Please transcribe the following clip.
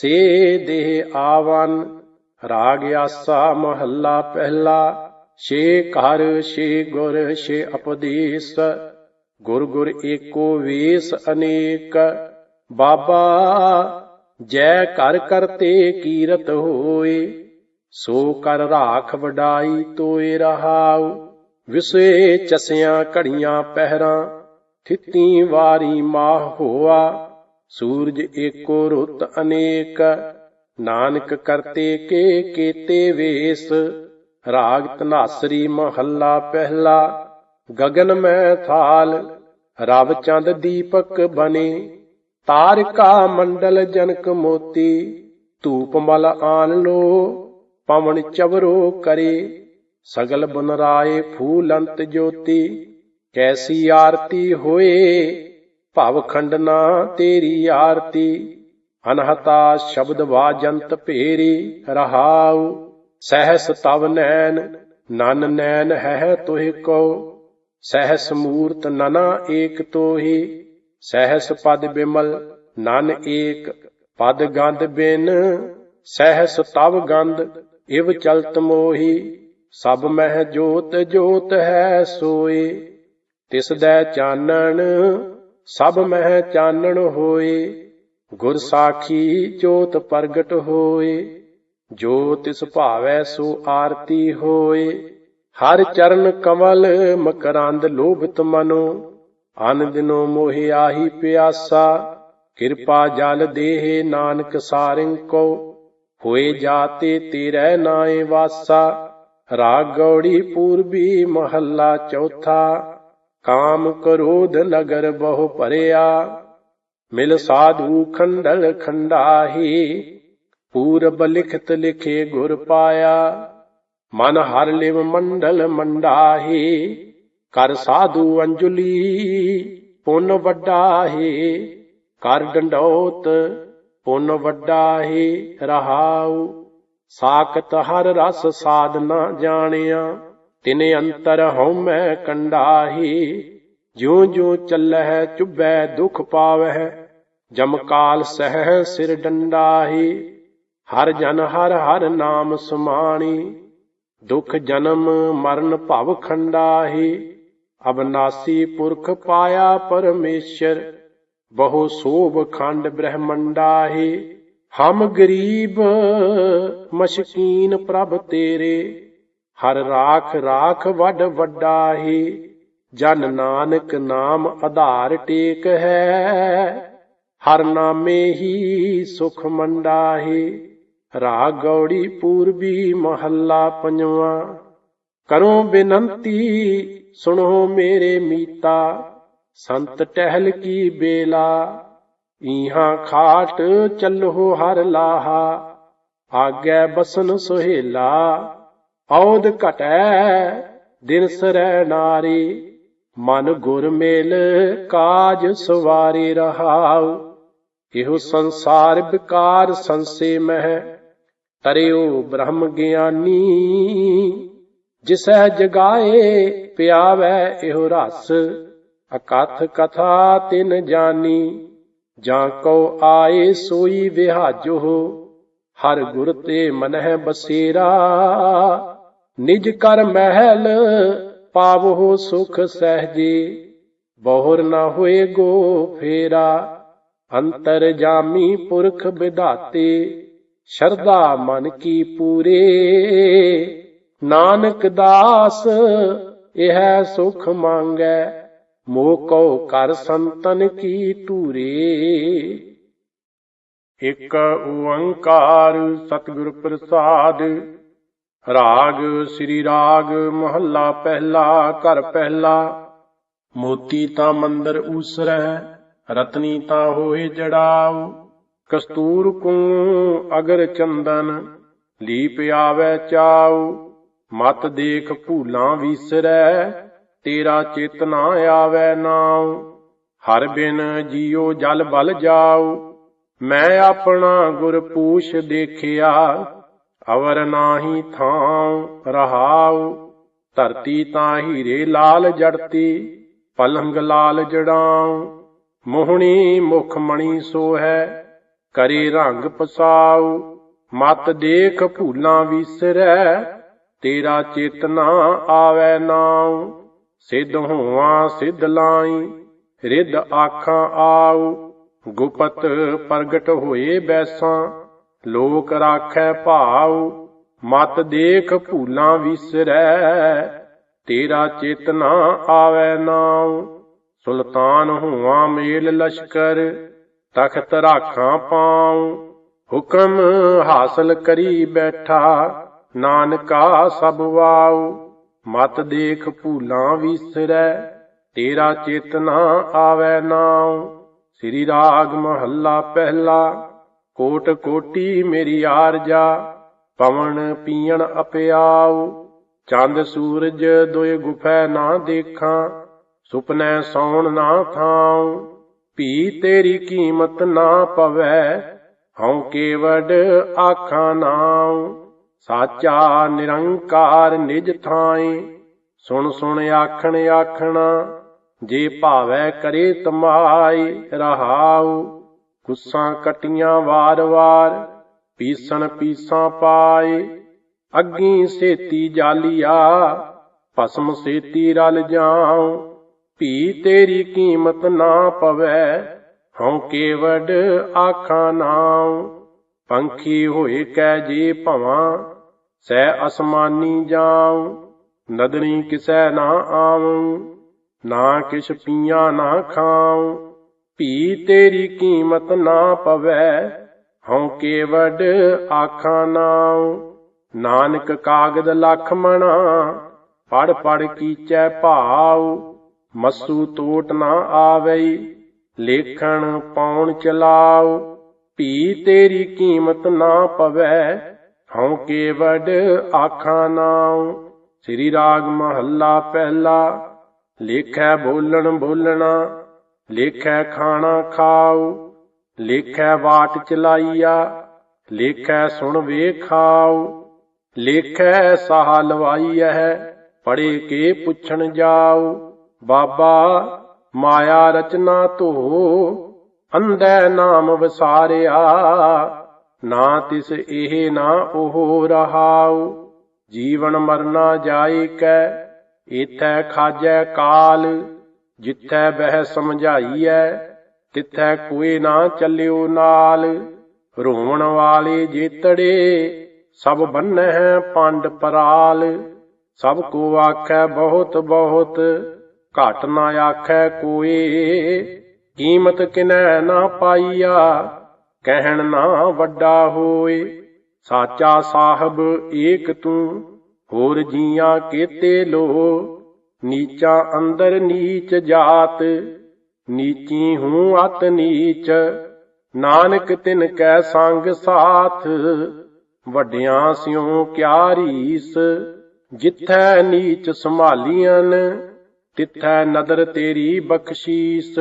ਸੇ ਦੇਹ ਆਵਨ, ਰਾਗ ਆਸਾ ਮਹੱਲਾ ਪਹਿਲਾ, ਛੇ ਘਰ, ਛੇ ਗੁਰ, ਛੇ ਉਪਦੇਸ਼ ਗੁਰ ਗੁਰ ਏਕੋ ਵੇਸ ਅਨੇਕ, ਬਾਬਾ ਜੈ ਕਰ ਕਰਤੇ ਕੀਰਤ ਹੋਏ, ਸੋ ਕਰ ਰਾਖ ਵਡਾਈ ਤੋਏ ਰਹਾਉ ਵਿਸੇ ਚਸਿਆਂ ਘੜੀਆਂ ਪਹਿਰਾਂ, ਥਿੱਤੀ ਵਾਰੀ ਮਾਹ ਹੋਆ ਸੂਰਜ ਏਕੋ ਰੁੱਤ ਅਨੇਕ, ਨਾਨਕ ਕਰਤੇ ਕੇ ਕੀਤੇ ਵੇਸ। ਰਾਗ ਤਨਾਸਰੀ ਮਹੱਲਾ ਪਹਿਲਾ, ਗਗਨ ਮੈਂ ਥਾਲ, ਰਵ ਚੰਦ ਦੀਪਕ ਬਨੇ ਤਾਰਕਾ ਮੰਡਲ ਜਨਕ ਮੋਤੀ ਧੂਪਮਲ ਆਨ ਲੋ, ਪਵਨ ਚਵਰੋ ਕਰੇ। ਸਗਲ ਬਨ ਰਾਏ ਫੂਲੰਤ ਜੋਤੀ, ਕੈਸੀ ਆਰਤੀ ਹੋਏ ਭਵ ਖੰਡਨਾ ਤੇਰੀ ਆਰਤੀ, ਅਨਹਤਾ ਸ਼ਬਦ ਵਾਜੰਤ ਭੇਰੀ ਰਹਾਉ, ਸਹਸ ਤਵ ਨੈਣ, ਨਨ ਨੈਣ ਹੈ ਤੋਹਿ ਕੋ ਸਹਸ ਮੂਰਤ ਨਨਾ ਏਕ ਤੋਹੀ, ਸਹਸ ਪਦ ਬਿਮਲ ਨਨ ਏਕ, ਪਦ ਗੰਧ ਬਿਨ, ਸਹਸ ਤਵ ਗੰਧ ਇਵ ਚਲਤ ਮੋਹੀ, ਸਭ ਮਹਿ ਜੋਤ ਜੋਤ ਹੈ ਸੋਏ ਤਿਸ ਦੈ ਚਾਨਣ ਸਭ ਮਹਿ ਚਾਨਣ ਹੋਏ, ਗੁਰ ਸਾਖੀ ਜੋਤ ਪ੍ਰਗਟ ਹੋਏ, ਜੋ ਤਿਸ ਭਾਵੈ ਸੋ ਆਰਤੀ ਹੋਏ। ਹਰ ਚਰਨ ਕਮਲ ਮਕਰੰਦ ਲੋਭਿਤ ਮਨੋ, ਅਨ ਦਿਨੋ ਮੋਹਿ ਆਹੀ ਪਿਆਸਾ। ਕਿਰਪਾ ਜਲ ਦੇਹ ਨਾਨਕ ਸਾਰਿੰ ਕੋ ਹੋਏ ਜਾਤੇ ਤੇਰੇ ਨਾਏ ਵਾਸਾ। ਰਾਗ ਗੌੜੀ ਪੂਰਬੀ ਮਹੱਲਾ ਚੌਥਾ। ਕਾਮ ਕ੍ਰੋਧ ਨਗਰ ਬਹੁ ਭਰਿਆ, ਮਿਲ ਸਾਧੂ ਖੰਡਲ ਖੰਡਾਹੀ, ਪੂਰਬ ਲਿਖਤ ਲਿਖੇ ਗੁਰ ਪਾਇਆ, ਮਨ ਹਰ ਲਿਵ ਮੰਡਲ ਮੰਡਾਹੀ, ਕਰ ਸਾਧੂ ਅੰਜੁਲੀ ਪੁੰਨ ਵੱਡਾਹੀ, ਕਰ ਡੰਡੋਤ ਪੁੰਨ ਵੱਡਾਹੀ, ਰਹਾਉ, ਸਾਖਤ ਹਰ ਰਸ ਸਾਧਨਾ ਜਾਣਿਆ। ਤਿਨੇ ਅੰਤਰ ਹਉਮੈ ਕੰਡਾਹੀ, ਜਿਉ ਜਿਉ ਚੱਲਹਿ ਚੁਬੈ ਦੁਖ ਪਾਵਹਿ ਜਮਕਾਲ ਸਹਿ ਸਿਰ ਡੰਡਾਹੀ, ਹਰ ਜਨ ਹਰ ਹਰ ਨਾਮ ਸਮਾਣੀ, ਦੁਖ ਜਨਮ ਮਰਨ ਭਵ ਖੰਡਾਹੀ ਅਬਨਾਸੀ ਪੁਰਖ ਪਾਇਆ ਪਰਮੇਸ਼ਰ, ਬਹੁ ਸੋਭ ਖੰਡ ਬ੍ਰਹਮੰਡਾਹੀ, ਹਮ ਗਰੀਬ ਮਸ਼ਕੀਨ ਪ੍ਰਭ ਤੇਰੇ। ਹਰ ਰਾਖ ਰਾਖ ਵੱਡ ਵੱਡਾ ਹੀ ਜਨ ਨਾਨਕ ਨਾਮ ਆਧਾਰ ਟੇਕ ਹੈ। ਹਰ ਨਾਮੇ ਹੀ ਸੁਖ ਮੰਡਾ ਮੰਡਾਹੀ ਰਾਗ ਗੌੜੀ ਪੂਰਬੀ ਮਹੱਲਾ ਪੰਜਵਾਂ। ਕਰੋ ਬੇਨੰਤੀ, ਸੁਣੋ ਮੇਰੇ ਮੀਤਾ, ਸੰਤ ਟਹਿਲ ਕੀ ਬੇਲਾ। ਈਹਾਂ ਖਾਟ ਚੱਲੋ ਹਰ ਲਾਹਾ, ਆਗੇ ਬਸਨ ਸੁਹੇਲਾ ਔਦ ਘਟੈ, ਦਿਨ ਸਰੈ ਨਾਰੀ, ਮਨ ਗੁਰ ਮੇਲ, ਕਾਜ ਸਵਾਰੀ ਰਹਾਉ। ਇਹੋ ਸੰਸਾਰ ਵਿਕਾਰ ਸੰਸੇ ਮਹਿ, ਤਰਿਓ ਬ੍ਰਹਮ ਗਿਆਨੀ। ਜਿਸੈ ਜਗਾਏ, ਪਿਆਵੈ ਇਹੋ ਰਸ, ਅਕਥ ਕਥਾ ਤਿਨ ਜਾਨੀ। ਜਾਂ ਕੋ ਆਏ ਸੋਈ ਵਿਹਾਜੋ, ਹਰ ਗੁਰ ਤੇ ਮਨਹਿ ਬਸੇਰਾ। ਨਿਜ ਕਰ ਮਹਿਲ ਪਾਵੋ ਸੁਖ ਸਹਜੇ, ਬਹੁਰ ਨਾ ਹੋਏ ਗੋ ਫੇਰਾ। ਅੰਤਰ ਜਾਮੀ ਪੁਰਖ ਵਿਧਾਤੇ, ਸ਼ਰਧਾ ਮਨ ਕੀ ਪੂਰੇ। ਨਾਨਕ ਦਾਸ, ਇਹ ਸੁਖ ਮੰਗੈ, ਮੋਹ ਕਉ ਕਰ ਸੰਤਨ ਕੀ ਟੂਰੇ ਇਕ ਓੰਕਾਰ ਸਤਿਗੁਰ ਪ੍ਰਸਾਦ ਰਾਗ, ਸ੍ਰੀ ਰਾਗ, ਮਹੱਲਾ ਪਹਿਲਾ, ਘਰ ਪਹਿਲਾ। ਮੋਤੀ ਤਾਂ ਮੰਦਰ ਊਸਰੈ, ਰਤਨੀ ਤਾਂ ਹੋਏ ਜੜਾਉ। ਕਸਤੂਰ ਕੋ ਅਗਰ ਚੰਦਨ, ਲੀਪ ਆਵੈ ਚਾਉ। ਮਤ ਦੇਖ ਭੂਲਾਂ ਵਿਸਰੈ, ਤੇਰਾ ਚਿਤ ਨਾ ਆਵੈ ਨਾਉ। ਹਰ ਬਿਨ ਜੀਉ ਜਲ ਬਲ ਜਾਉ। ਮੈਂ ਆਪਣਾ ਗੁਰ ਪੂਛ ਦੇਖਿਆ ਅਵਰ ਨਾਹੀ ਥਾਂ ਰਹਾਉ, ਧਰਤੀ ਤਾਂ ਹੀਰੇ ਲਾਲ ਜੜਤੀ, ਪਲੰਗ ਲਾਲ ਜੜਾਉ। ਮੋਹਣੀ ਮੁਖ ਮਣੀ ਸੋ ਹੈ ਕਰੇ ਰੰਗ ਪਸਾਉ। ਮਤ ਦੇਖ ਭੂਲਾਂ ਵਿਸਰੈ, ਤੇਰਾ ਚੇਤਨਾ ਆਵੈ ਨਾਉ। ਸਿੱਧ ਹੋਵਾਂ ਸਿੱਧ ਲਾਈ, ਰਿੱਧ ਆਖਾਂ ਆਉ। ਗੁਪਤ ਪ੍ਰਗਟ ਹੋਏ ਬੈਸਾਂ ਲੋਕ ਰਾਖੈ ਭਾਉ ਮਤ ਦੇਖ ਭੂਲਾਂ ਵਿਸਰੈ, ਤੇਰਾ ਚੇਤਨਾ ਆਵੈ ਨਾਉ। ਸੁਲਤਾਨ ਹੋਵਾਂ ਮੇਲ ਲਸ਼ਕਰ, ਤਖਤ ਰਾਖਾਂ ਪਾਉ। ਹੁਕਮ ਹਾਸਲ ਕਰੀ ਬੈਠਾ, ਨਾਨਕਾ ਸਭ ਵਾਉ। ਮਤ ਦੇਖ ਭੂਲਾਂ ਵਿਸਰੈ, ਤੇਰਾ ਚੇਤਨਾ ਆਵੈ ਨਾਉ। ਸ੍ਰੀ ਰਾਗ ਮਹੱਲਾ ਪਹਿਲਾ। ਕੋਟ ਕੋਟੀ ਮੇਰੀ ਆਰਜਾ, ਪਵਨ ਪੀਣ ਅਪਿਆਉ। ਚੰਦ ਸੂਰਜ ਦੋਏ ਗੁਫੈ ਨਾ ਦੇਖਾਂ, ਸੁਪਨੈ ਸੌਣ ਨਾ ਥਾਉ। ਭੀ ਤੇਰੀ ਕੀਮਤ ਨਾ ਪਵੈ, ਹਉ ਕੇਵਡ ਆਖਾਂ ਨਾਉ। ਸਾਚਾ ਨਿਰੰਕਾਰ ਨਿਜ ਥਾਈ ਸੁਣ ਸੁਣ ਆਖਣ ਆਖਣਾ, ਜੇ ਭਾਵੈ ਕਰੇ ਤਮਾਈ ਰਹਾਉ। ਗੁੱਸਾਂ ਕਟੀਆਂ ਵਾਰ-ਵਾਰ ਪੀਸਣ ਪੀਸਾਂ ਪਾਏ। ਅੱਗੀ ਸੇਤੀ ਜਾਲੀਆ, ਭਸਮ ਸੇਤੀ ਰਲ ਜਾਉ। ਭੀ ਤੇਰੀ ਕੀਮਤ ਨਾ ਪਵੈ, ਹਉ ਕੇਵਡ ਆਖਾਂ ਨਾਉ। ਪੰਖੀ ਹੋਏ ਕੈ ਜੇ ਭਵਾਂ, ਸੈ ਅਸਮਾਨੀ ਜਾਉ। ਨਦਰੀ ਕਿਸੈ ਨਾ ਆਵਉ ਨਾ ਕਿਛ ਪੀਆਂ ਨਾ ਖਾਉ। ਭੀ ਤੇਰੀ ਕੀਮਤ ਨਾ ਪਵੈ, ਹਉ ਕੇਵਡ ਆਖਾਂ ਨਾਉ। ਨਾਨਕ ਕਾਗਦ ਲਖ ਮਣਾ ਪੜ ਪੜ ਕੀਚੈ ਭਾਉ। ਮਸੂ ਤੋਟ ਨਾ ਆਵਈ ਲੇਖਣ ਪਾਉਣ ਚਲਾਉ। ਭੀ ਤੇਰੀ ਕੀਮਤ ਨਾ ਪਵੈ, ਹਉ ਕੇਵਡ ਆਖਾਂ ਨਾਉ। ਸ੍ਰੀ ਰਾਗ ਮਹੱਲਾ ਪਹਿਲਾ, ਲੇਖੈ ਬੋਲਣ ਬੋਲਣਾ ਲੇਖੈ ਖਾਣਾ ਖਾਉ ਲੇਖੈ ਬਾਟ ਚਲਾਈਆ, ਲੇਖੈ ਸੁਣ ਵੇਖਾਉ ਲੇਖੈ ਸਾਹ ਲਵਾਈਐ ਪੜੇ ਕੇ ਪੁੱਛਣ ਜਾਉ ਬਾਬਾ ਮਾਇਆ ਰਚਨਾ ਧੋ ਅੰਧੈ ਨਾਮ ਵਸਾਰਿਆ, ਨਾ ਤਿਸ ਇਹ ਨਾ ਉਹ ਰਹਾਉ, ਜੀਵਨ ਮਰਨਾ ਜਾਏ ਕੈ ਇਥੈ ਖਾਜੈ ਕਾਲ ਜਿੱਥੈ ਬਹਿ ਸਮਝਾਈਐ, ਤਿੱਥੈ ਕੋਈ ਨਾ ਚੱਲਿਓ ਨਾਲ। ਰੋਣ ਵਾਲੇ ਜੇਤੜੇ ਸਭ ਬੰਨਹਿ ਪੰਡ ਪਰਾਲ। ਸਭ ਕੋ ਆਖੈ ਬਹੁਤ ਬਹੁਤ, ਘਟ ਨਾ ਆਖੈ ਕੋਏ। ਕੀਮਤ ਕਿਨੈ ਨਾ ਪਾਈਆ, ਕਹਿਣ ਨਾ ਵੱਡਾ ਹੋਏ। ਸਾਚਾ ਸਾਹਿਬ ਏਕ ਤੂੰ, ਹੋਰ ਜੀਆਂ ਕੇਤੇ ਲੋ ਨੀਚਾ ਅੰਦਰ ਨੀਚ ਜਾਤ, ਨੀਚੀ ਹੂੰ ਅਤ ਨੀਚ, ਨਾਨਕ ਤਿਨ ਕੈ ਸੰਗ ਸਾਥ, ਵੱਡਿਆਂ ਸਿਉ ਕਿਆ ਰੀਸ, ਜਿੱਥੈ ਨੀਚ ਸੰਭਾਲੀਆਂ ਤਿੱਥੈ ਨਦਰ ਤੇਰੀ ਬਖਸ਼ੀਸ।